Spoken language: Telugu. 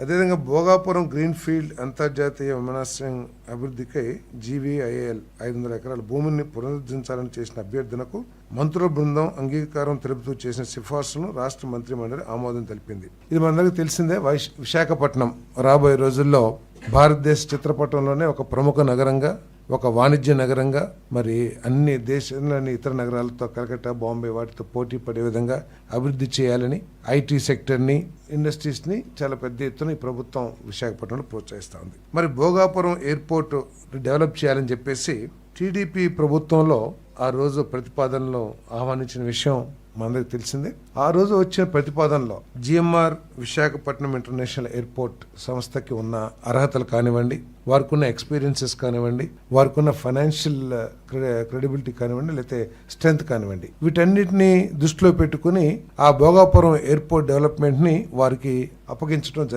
అదేవిధంగా భోగాపురం గ్రీన్ ఫీల్డ్ అంతర్జాతీయ విమానాశ్రయం అభివృద్ధికై జీవీఐఎల్ ఐదు వందల ఎకరాల భూమిని పునరుద్ధరించాలని చేసిన అభ్యర్థనకు మంత్రుల బృందం అంగీకారం తెలుపుతూ చేసిన సిఫార్సులను రాష్ట్ర మంత్రి మండలి ఆమోదం తెలిపింది. ఇది మనందరికీ తెలిసిందే వైశ్- విశాఖపట్నం రాబోయే రోజుల్లో భారతదేశ చిత్రపటంలోనే ఒక ప్రముఖ నగరంగా ఒక వాణిజ్య నగరంగా మరి అన్ని దేశంలోని ఇతర నగరాలతో కలకట్టా బాంబే వాటితో పోటీ పడే విధంగా అభివృద్ధి చేయాలని ఐటీ సెక్టర్ని ఇండస్ట్రీస్ని చాలా పెద్ద ఎత్తున ఈ ప్రభుత్వం విశాఖపట్నంలో ప్రోత్సహిస్తూ ఉంది. మరి భోగాపురం ఎయిర్పోర్ట్ డెవలప్ చేయాలని చెప్పేసి టీడీపీ ప్రభుత్వంలో ఆ రోజు ప్రతిపాదనలో ఆహ్వానించిన విషయం మనందరికి తెలిసిందే. ఆ రోజు వచ్చిన ప్రతిపాదనలో జిఎంఆర్ విశాఖపట్నం ఇంటర్నేషనల్ ఎయిర్పోర్ట్ సంస్థకి ఉన్న అర్హతలు కానివ్వండి వారికి ఉన్న ఎక్స్పీరియన్సెస్ కానివ్వండి వారికి ఉన్న ఫైనాన్షియల్ క్రెడిబిలిటీ కానివ్వండి లేకపోతే స్ట్రెంగ్త్ కానివ్వండి వీటన్నిటిని దృష్టిలో పెట్టుకుని ఆ భోగాపురం ఎయిర్పోర్ట్ డెవలప్మెంట్ని వారికి అప్పగించడం జరిగింది.